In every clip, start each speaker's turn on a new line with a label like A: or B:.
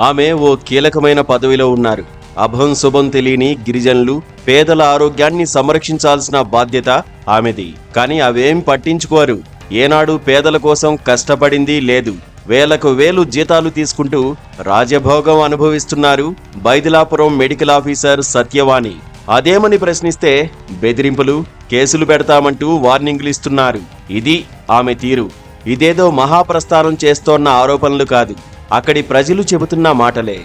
A: ఆమె ఓ కీలకమైన పదవిలో ఉన్నారు. అభం శుభం తెలియని గిరిజనులు పేదల ఆరోగ్యాన్ని సంరక్షించాల్సిన బాధ్యత ఆమెది. కానీ అవేం పట్టించుకోరు. ఏనాడు పేదల కోసం కష్టపడింది లేదు. వేలకు వేలు జీతాలు తీసుకుంటూ రాజభోగం అనుభవిస్తున్నారు బైదిలాపురం మెడికల్ ఆఫీసర్ సత్యవాణి. అదేమని ప్రశ్నిస్తే బెదిరింపులు కేసులు పెడతామంటూ వార్నింగ్లు ఇస్తున్నారు. ఇది ఆమె తీరు. ఇదేదో మహాప్రస్థానం చేస్తోన్న ఆరోపణలు కాదు. అక్కడి ప్రజలు చెబుతున్న మాటలే.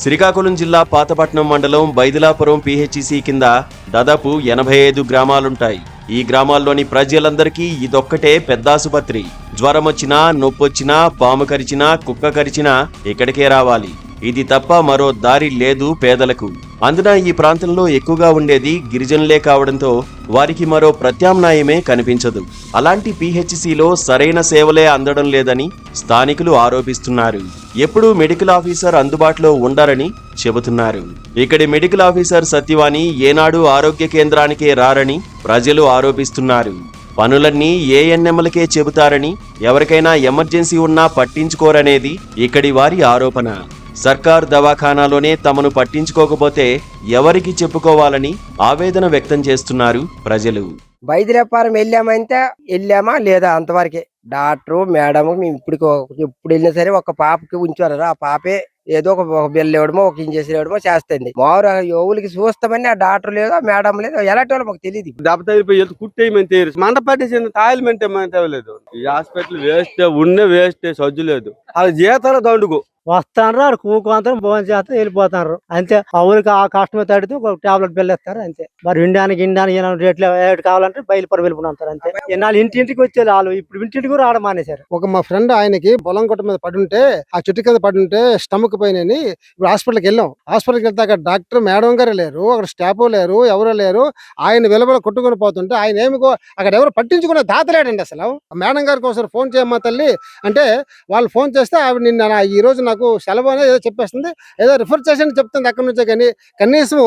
A: శ్రీకాకుళం జిల్లా పాతపట్నం మండలం బైదిలాపురం పిహెచ్సి కింద దాదాపు ఎనభై ఐదు గ్రామాలుంటాయి. ఈ గ్రామాల్లోని ప్రజలందరికీ ఇదొక్కటే పెద్ద ఆసుపత్రి జ్వరం వచ్చినా నొప్పొచ్చినా పాము కరిచినా కుక్క కరిచినా ఇక్కడికే రావాలి. ఇది తప్ప మరో దారి లేదు పేదలకు. అందున ఈ ప్రాంతంలో ఎక్కువగా ఉండేది గిరిజనులే కావడంతో వారికి మరో ప్రత్యామ్నాయమే కనిపించదు. అలాంటి పిహెచ్సిలో సరైన సేవలే అందడం లేదని స్థానికులు ఆరోపిస్తున్నారు. ఎప్పుడూ మెడికల్ ఆఫీసర్ అందుబాటులో ఉండరని చెబుతున్నారు. ఇక్కడి మెడికల్ ఆఫీసర్ సత్యవాణి ఏనాడు ఆరోగ్య కేంద్రానికే రారని ప్రజలు ఆరోపిస్తున్నారు. పనులన్నీ ఏఎన్ఎంలకే చెబుతారని ఎవరికైనా ఎమర్జెన్సీ ఉన్నా పట్టించుకోరనేది ఇక్కడి వారి ఆరోపణ. సర్కార్ దవాఖానాలోనే తమను పట్టించుకోకపోతే ఎవరికి చెప్పుకోవాలని ఆవేదన వ్యక్తం చేస్తున్నారు ప్రజలు.
B: బైదిలేపారం వెళ్ళామంటే వెళ్ళామా లేదా అంతవరకే? డాక్టరు మేడం మేము ఇప్పుడు ఎప్పుడు వెళ్ళినా సరే ఒక పాపకి ఉంచారు ఆ పాపే ఏదో ఒక బిల్లు ఇవ్వడమో ఒక ఇంజక్షన్ ఇవ్వడమో చేస్తుంది. మారు ఎవరికి చూస్తామని ఆ డాక్టర్ లేదు ఆ మేడం లేదు ఎలాంటి వాళ్ళు మాకు తెలియదు
C: దెబ్బ తగిలిపోయి వెళ్తే కుట్టేయమని తీరు. మంట పట్టేసింది తాయిలమెంట్ ఏమని తేవలేదు ఈ హాస్పిటల్ వేస్ట్ ఉన్న వేస్ట్ సజ్జు లేదు. వాళ్ళ జీతాలు దండుకు.
D: వస్తాను ఆడు కూకుంటారు భోజనం చేస్తారు వెళ్ళిపోతారు అంతే. ఆ ఊరికి ఆ కష్టమే తడితే ఒక టాబ్లెట్ బిల్ ఇస్తారు అంతే. మరి ఇండానికి ఇండానికి రేట్లు ఏడు కావాలంటే బయలుపరి వెళ్ళిపోతారు అంతే. ఇన్నాళ్ళు ఇంటింటికి వచ్చేది వాళ్ళు ఇప్పుడు ఇంటింటికి కూడా ఆడ మానేశారు.
E: ఒక మా ఫ్రెండ్ ఆయనకి పొలం కొట్ట మీద పడుంటే ఆ చెట్టు కింద పడుంటే స్టమక్ పోయినని ఇప్పుడు హాస్పిటల్కి వెళ్ళాం. హాస్పిటల్కి వెళ్తే అక్కడ డాక్టర్ మేడం గారు లేరు అక్కడ స్టాఫ్ లేరు ఎవరు లేరు. ఆయన వెలువల కొట్టుకొని పోతుంటే ఆయన ఏమి అక్కడ ఎవరు పట్టించుకునే దాతలేడండి అసలు. మేడం గారికి ఒకసారి ఫోన్ చేయమ్మా తల్లి. అంటే వాళ్ళు ఫోన్ చేస్తే ఆవిడ నిన్న ఈ రోజు నాకు సెలవు అనేది ఏదో చెప్పేస్తుంది. ఏదో రిఫర్ చేసి చెప్తుంది అక్కడ నుంచే కానీ కనీసం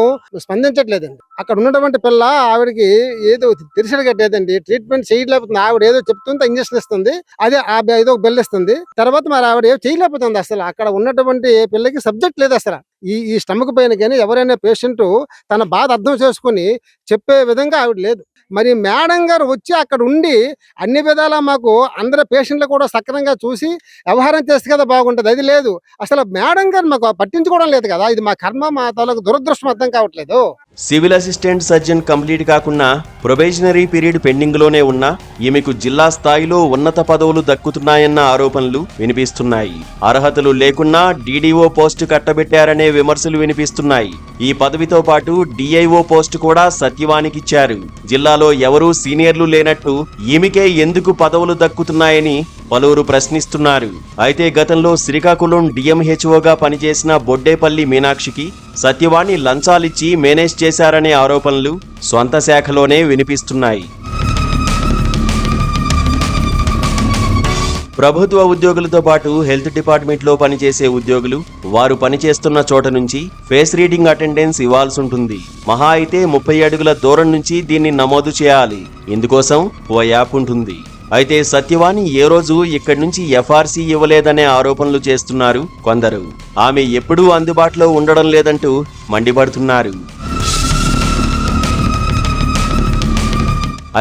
E: స్పందించట్లేదండి. అక్కడ ఉన్నటువంటి పిల్ల ఆవిడకి ఏదో తెలిసిన కట్టేదండి ట్రీట్మెంట్ చేయలేకపోతుంది. ఆవిడ ఏదో చెప్తుంది ఇంజక్షన్ ఇస్తుంది. అదే ఆ ఏదో బిల్ ఇస్తుంది. తర్వాత మరి ఆవిడ ఏదో చేయలేకపోతుంది అసలు? అక్కడ ఉన్నటువంటి పిల్లకి సబ్జెక్ట్ లేదు అసలు. ఈ ఈ స్టమక్ పైన కానీ ఎవరైనా పేషెంట్ తన బాధ అర్థం చేసుకుని చెప్పే విధంగా ఆవిడ లేదు. మరి మేడం గారు వచ్చి అక్కడ ఉండి అన్ని విధాలా మాకు అందరి పేషెంట్లు కూడా సక్రమంగా చూసి వ్యవహారం చేస్తే కదా బాగుంటుంది. అది లేదు. అసలు మేడం గారు మాకు పట్టించుకోవడం లేదు కదా. ఇది మా కర్మ మా తాలూకు దురదృష్టం అర్థం కావట్లేదు.
A: సివిల్ అసిస్టెంట్ సర్జన్ కంప్లీట్ కాకుండా ప్రొబేషనరీ పీరియడ్ పెండింగ్లోనే ఉన్న ఈమెకు జిల్లా స్థాయిలో ఉన్నత పదవులు దక్కుతున్నాయన్న ఆరోపణలు వినిపిస్తున్నాయి. అర్హతలు లేకున్నా డీడీఓ పోస్టు కట్టబెట్టారనే విమర్శలు వినిపిస్తున్నాయి. ఈ పదవితో పాటు డిఐఓ పోస్టు కూడా సత్యవానికిచ్చారు. జిల్లాలో ఎవరూ సీనియర్లు లేనట్టు ఈమెకే ఎందుకు పదవులు దక్కుతున్నాయని పలువురు ప్రశ్నిస్తున్నారు. అయితే గతంలో శ్రీకాకుళం డిఎంహెచ్ఓగా పనిచేసిన బొడ్డేపల్లి మీనాక్షికి సత్యవాణి లంచాలిచ్చి మేనేజ్ చేశారనే ఆరోపణలు స్వంత శాఖలోనే వినిపిస్తున్నాయి. ప్రభుత్వ ఉద్యోగులతో పాటు హెల్త్ డిపార్ట్మెంట్లో పనిచేసే ఉద్యోగులు వారు పనిచేస్తున్న చోట నుంచి ఫేస్ రీడింగ్ అటెండెన్స్ ఇవ్వాల్సి ఉంటుంది మహా అయితే ముప్పై అడుగుల దూరం నుంచి దీన్ని నమోదు చేయాలి. ఇందుకోసం ఓ యాప్ ఉంటుంది. అయితే సత్యవాణి ఏ రోజు ఇక్కడి నుంచి ఎఫ్ఆర్సీ ఇవ్వలేదనే ఆరోపణలు చేస్తున్నారు కొందరు. ఆమె ఎప్పుడూ అందుబాటులో ఉండడం లేదంటూ మండిపడుతున్నారు.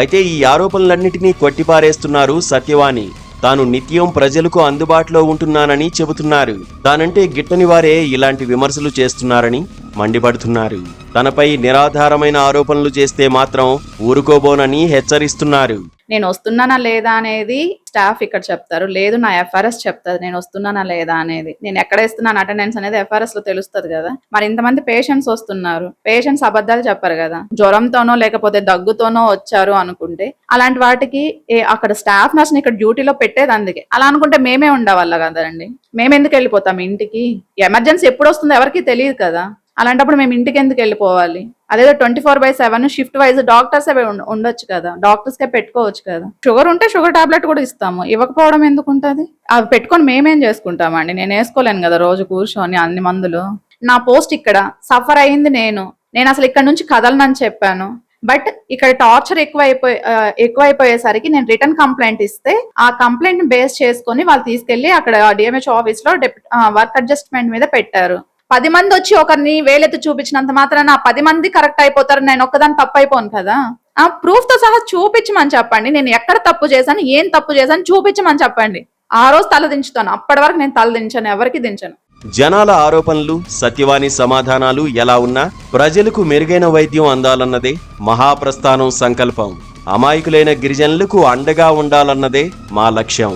A: అయితే ఈ ఆరోపణలన్నింటినీ కొట్టిపారేస్తున్నారు సత్యవాణి. తాను నిత్యం ప్రజలకు అందుబాటులో ఉంటున్నానని చెబుతున్నారు. తానంటే గిట్టని వారే ఇలాంటి విమర్శలు చేస్తున్నారని మండిపడుతున్నారు. తనపై నిరాధారమైన ఆరోపణలు చేస్తే మాత్రం ఊరుకోబోనని హెచ్చరిస్తున్నారు.
F: నేను వస్తున్నానా లేదా అనేది స్టాఫ్ ఇక్కడ చెప్తారు లేదు నా ఎఫ్ఆర్ఎస్ చెప్తారు నేను వస్తున్నానా లేదా అనేది. నేను ఎక్కడ ఇస్తున్నాను అటెండెన్స్ అనేది ఎఫ్ఆర్ఎస్లో తెలుస్తుంది కదా. మరి ఇంతమంది పేషెంట్స్ వస్తున్నారు పేషెంట్స్ అబద్ధాలు చెప్పారు కదా. జ్వరంతోనో లేకపోతే దగ్గుతోనో వచ్చారు అనుకుంటే అలాంటి వాటికి అక్కడ స్టాఫ్ నర్స్ ఇక్కడ డ్యూటీలో పెట్టేది అందుకే. అలా అనుకుంటే మేమే ఉండేవాళ్ళ కదండి. మేము ఎందుకు వెళ్ళిపోతాం ఇంటికి? ఎమర్జెన్సీ ఎప్పుడు వస్తుందో ఎవరికి తెలియదు కదా. అలాంటప్పుడు మేము ఇంటికి ఎందుకు వెళ్ళిపోవాలి? అదేదో twenty four by seven shift wise doctors ఉండొచ్చు కదా. డాక్టర్స్ కే పెట్టుకోవచ్చు కదా. షుగర్ ఉంటే షుగర్ టాబ్లెట్ కూడా ఇస్తాము. ఇవ్వకపోవడం ఎందుకు ఉంటుంది? అవి పెట్టుకొని మేమేం చేసుకుంటామండి నేను వేసుకోలేను కదా రోజు కూర్చొని అన్ని మందులు. నా పోస్ట్ ఇక్కడ సఫర్ అయింది నేను. నేను అసలు ఇక్కడ నుంచి కదలనని చెప్పాను. బట్ ఇక్కడ టార్చర్ ఎక్కువైపోయి ఎక్కువ ఎక్కువైపోయేసరికి నేను రిటర్న్ కంప్లైంట్ ఇస్తే ఆ కంప్లైంట్ బేస్ చేసుకొని వాళ్ళు తీసుకెళ్ళి అక్కడ డిఎంహెచ్ ఆఫీస్లో వర్క్ అడ్జస్ట్మెంట్ మీద పెట్టారు. పది మంది వచ్చి ఒకరిని వేలెత్తి చూపించినంత మాత్రాన పది మంది కరెక్ట్ అయిపోతారు నేను ఒక్కదాన్ని తప్పు అయిపోను కదా? ఆ ప్రూఫ్తో సహా చూపించమని చెప్పండి. నేను ఎక్కడ తప్పు చేశాను ఏం తప్పు చేశాను చూపించమని చెప్పండి. ఆ రోజు తల దించుతాను. అప్పటి వరకు నేను తల దించాను ఎవరికి దించను.
A: జనాల ఆరోపణలు సత్యవాణి సమాధానాలు ఎలా ఉన్నా ప్రజలకు మెరుగైన వైద్యం అందాలన్నదే మహాప్రస్థానం సంకల్పం. అమాయకులైన గిరిజనులకు అండగా ఉండాలన్నదే మా లక్ష్యం.